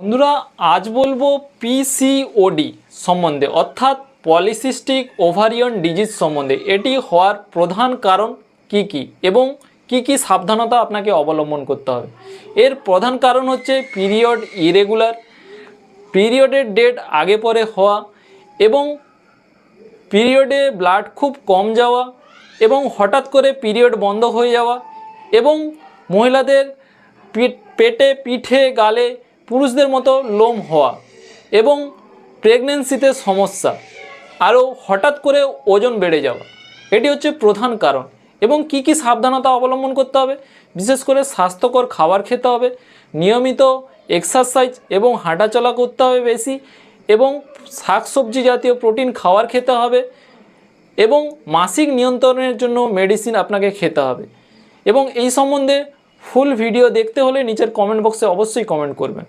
বন্ধুরা, আজ বলব পিসিওডি সম্বন্ধে, অর্থাৎ পলিসিস্টিক ওভারিয়ন ডিজিজ সম্বন্ধে। এটি হওয়ার প্রধান কারণ কি কি এবং কি কি সাবধানতা আপনাকে অবলম্বন করতে হবে। এর প্রধান কারণ হচ্ছে পিরিয়ড ইরেগুলার, পিরিয়ডের ডেট আগে পরে হওয়া এবং পিরিয়ডে ব্লাড খুব কম যাওয়া এবং হঠাৎ করে পিরিয়ড বন্ধ হয়ে যাওয়া এবং মহিলাদের পেটে পিঠে গালে পুরুষদের মতো লোম হওয়া এবং প্রেগনেন্সিতে সমস্যা, আরও হঠাৎ করে ওজন বেড়ে যাওয়া, এটি হচ্ছে প্রধান কারণ। এবং কি কি সাবধানতা অবলম্বন করতে হবে? বিশেষ করে স্বাস্থ্যকর খাবার খেতে হবে, নিয়মিত এক্সারসাইজ এবং হাঁটাচলা করতে হবে বেশি, এবং শাকসবজি জাতীয় প্রোটিন খাবার খেতে হবে, এবং মাসিক নিয়ন্ত্রণের জন্য মেডিসিন আপনাকে খেতে হবে। এবং এই সম্বন্ধে ফুল ভিডিও দেখতে হলে নিচের কমেন্ট বক্সে অবশ্যই কমেন্ট করবেন।